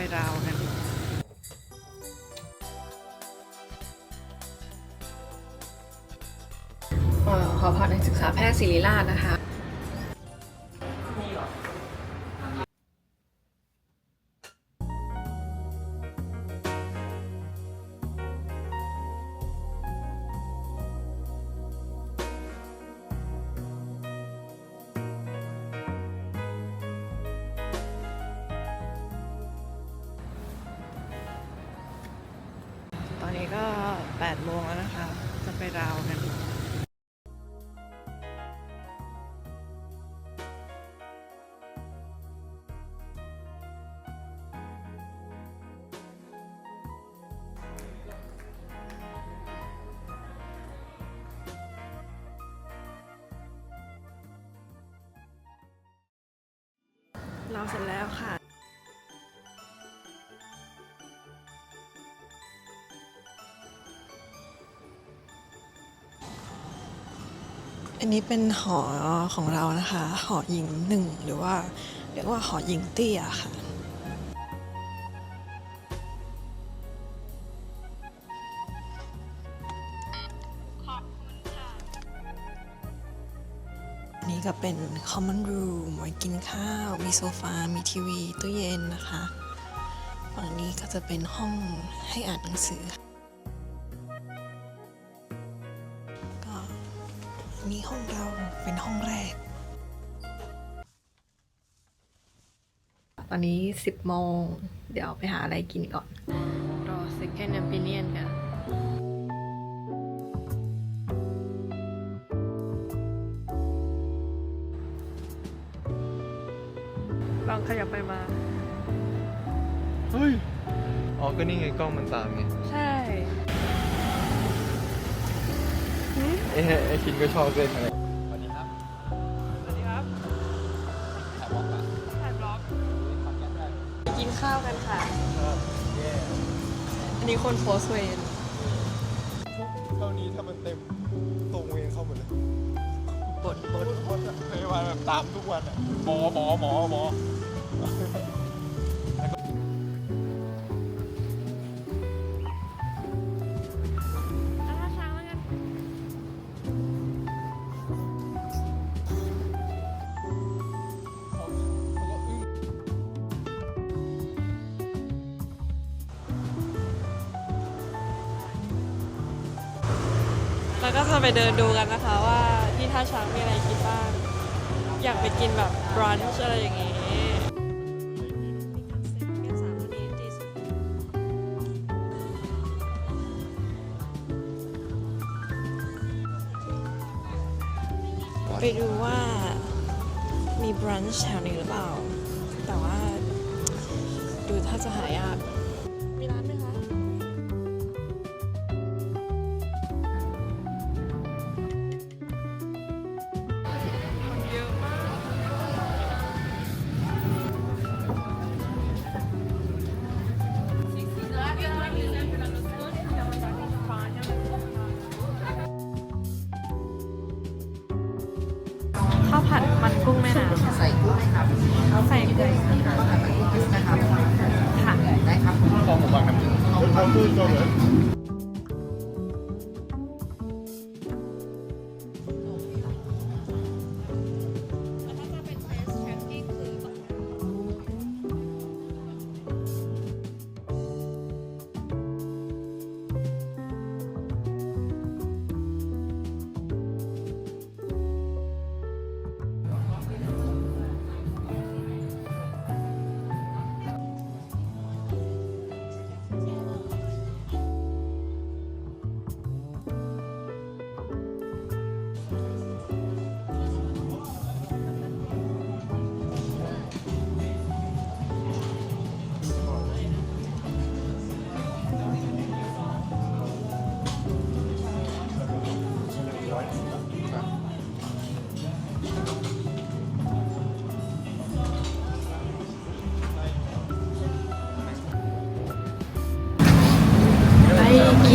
ไปราวกันเอ่อหอพักนักศึกษาแพทย์ศิริราชนะคะ เราเสร็จแล้วค่ะอันนี้เป็นหอของเรานะคะ หอหญิงหนึ่งหรือว่าเรียกว่าหอหญิงเตี้ยค่ะ นนี้ก็เป็น common room ไว้กินข้าว มีโซฟา มีทีวี ตู้เย็นนะคะ ฝั่งนี้ก็จะเป็นห้องให้อ่านหนังสือ ก็อันนี้ห้องเราเป็นห้องแรก ตอนนี้ 10โมง เดี๋ยวไปหาอะไรกินก่อน รอ second opinion กัน ลองขยับไปมา เฮ้ย อ๋อ ก็นี่ไงกล้องมันตามไง ใช่เอ๊ะไอชินก็ชอบเล่นอะไรสวัสดีครับ สวัสดีครับถ่ายบล็อกอะถ่ายบล็อกทำยังไงกินข้าวกันค่ะครับแย่อันนี้คนโพสเวนเท่านี้ถ้ามันเต็มตรงเวรเข้าหมดเลยบดบดทุกคนอะพยาบาลแบบตามทุกวันอะหมอหมอหมอหมอ แล้วก็จะไปเดินดูกันนะคะว่าที่ท่าช้างมีอะไรกินบ้าง อยากไปกินแบบบรันช์อะไรอย่างงี้ไปดูว่ามีบรันช์แถวนี้หรือเปล่า แต่ว่าดูถ้าจะหายากมีร้าน ใส่กุ้งค่ะพอผมวางน้ำจิ้มเขาเขาพูดก็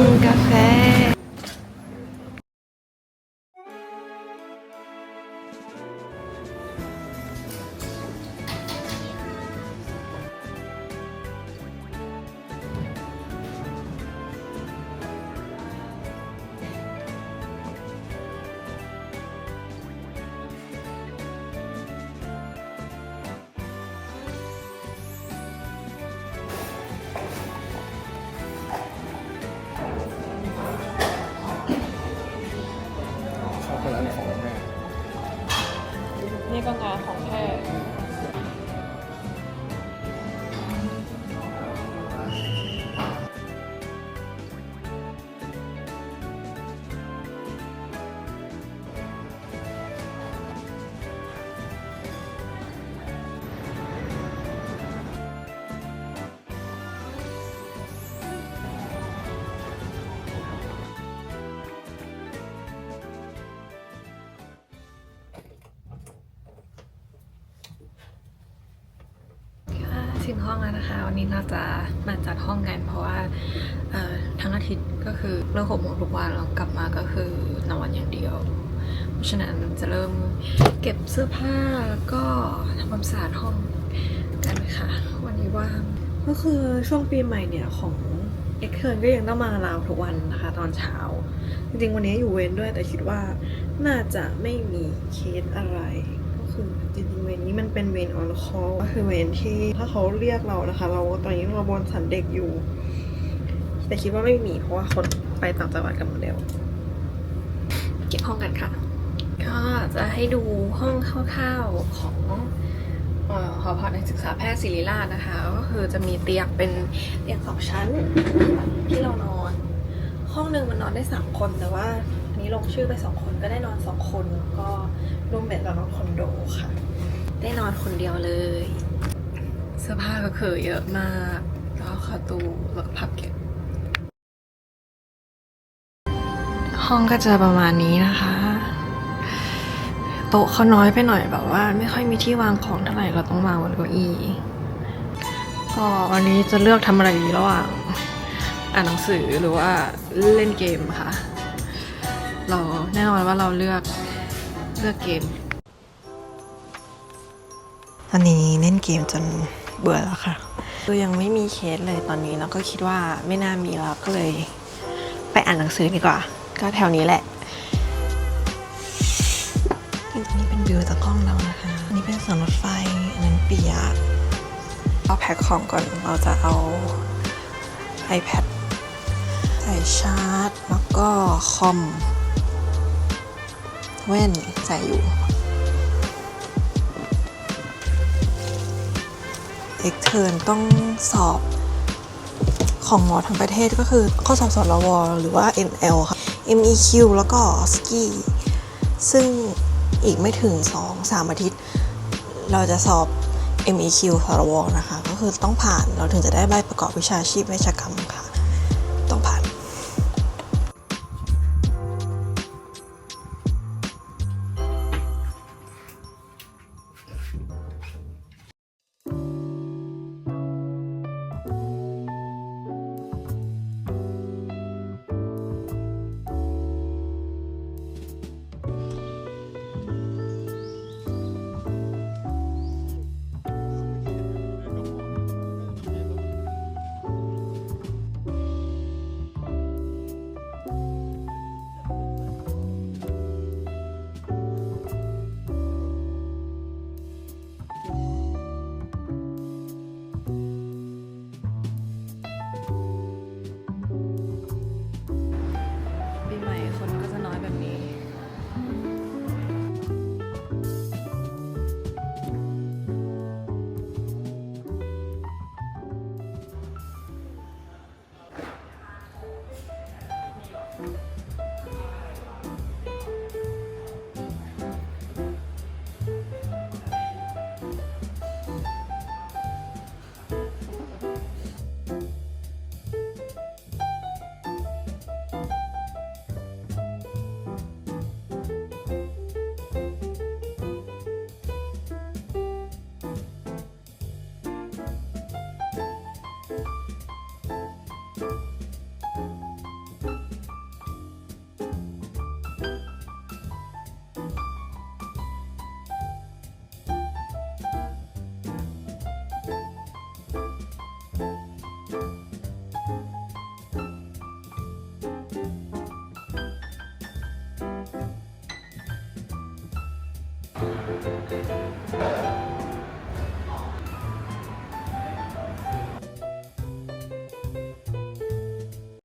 กินก ถึงห้องแล้วนะคะ วันนี้เราจะมาจัดห้องกันเพราะว่าทั้งอาทิตย์ก็คือเลิกหกโมงทุกวันแล้วกลับมาก็คือนอนอย่างเดียว เพราะฉะนั้นจะเริ่มเก็บเสื้อผ้าแล้วก็ทำความสะอาดห้องกันค่ะ วันนี้ว่างก็คือช่วงปีใหม่เนี่ยของเอ็กเทิร์นก็ยังต้องมาลาวทุกวันนะคะ ตอนเช้า จริงๆ วันนี้อยู่เว้นด้วยแต่คิดว่าน่าจะไม่มีเคสอะไร ก็คือจริง นี้มันเป็นเวนออนคอก็คือเวนที่ถ้าเขาเรียกเรานะคะ เราตอนนี้เราบนสันเด็กอยู่ แต่คิดว่าไม่มีเพราะว่าคนไปต่างจังหวัดกันหมดแล้วเก็บห้องกันค่ะ ก็จะให้ดูห้องคร่าวๆของเอ่อหอพักนักศึกษาแพทย์ศิริราชนะคะ ก็คือจะมีเตียงเป็นเตียงสองชั้นที่เรานอน ห้องหนึ่งมันนอนได้สามคนแต่ว่าอันนี้ลงชื่อไปสองคนก็ได้นอนสองคนแล้วก็รูมเมทเรานอนคอนโดค่ะ ได้นอนคนเดียวเลย เสื้อผ้าก็คือเยอะมาก แล้วก็เข้าตู้แล้วก็พับเก็บ ห้องก็จะประมาณนี้นะคะ โต๊ะเขาน้อยไปหน่อยแบบว่า ไม่ค่อยมีที่วางของเท่าไหร่เราต้องวางบนเก้าอี้ก็วันนี้จะเลือกทำอะไรดีระหว่างอ่านหนังสือหรือว่าเล่นเกมค่ะ เราแน่นอนว่าเราเลือกเลือกเกม ตอนนี้เล่นเกมจนเบื่อแล้วค่ะคือยังไม่มีเคสเลยตอนนี้แล้วก็คิดว่าไม่น่ามีแล้วก็เลย ไปอ่านหนังสือดีกว่า ก็แถวนี้แหละซึ่งตรงนี้เป็นวิวจากกล้องเรานะคะอันนี้เป็นสวนรถไฟอันนั้นเปียกเอาแพ็คของก่อนเราจะเอา iPad ใส่ชาร์จ แล้วก็คอมแว่นใส่อยู่ เอกเทินต้องสอบของหมอทั้งประเทศก็คือข้อสอบสรวหรือว่า ML ค่ะ MEQ แล้วก็สกีซึ่งอีกไม่ถึง 2-3 อาทิตย์ เราจะสอบ MEQ สรวนะคะ ก็คือต้องผ่านเราถึงจะได้ใบประกอบวิชาชีพเวชกรรมค่ะ ต้องผ่าน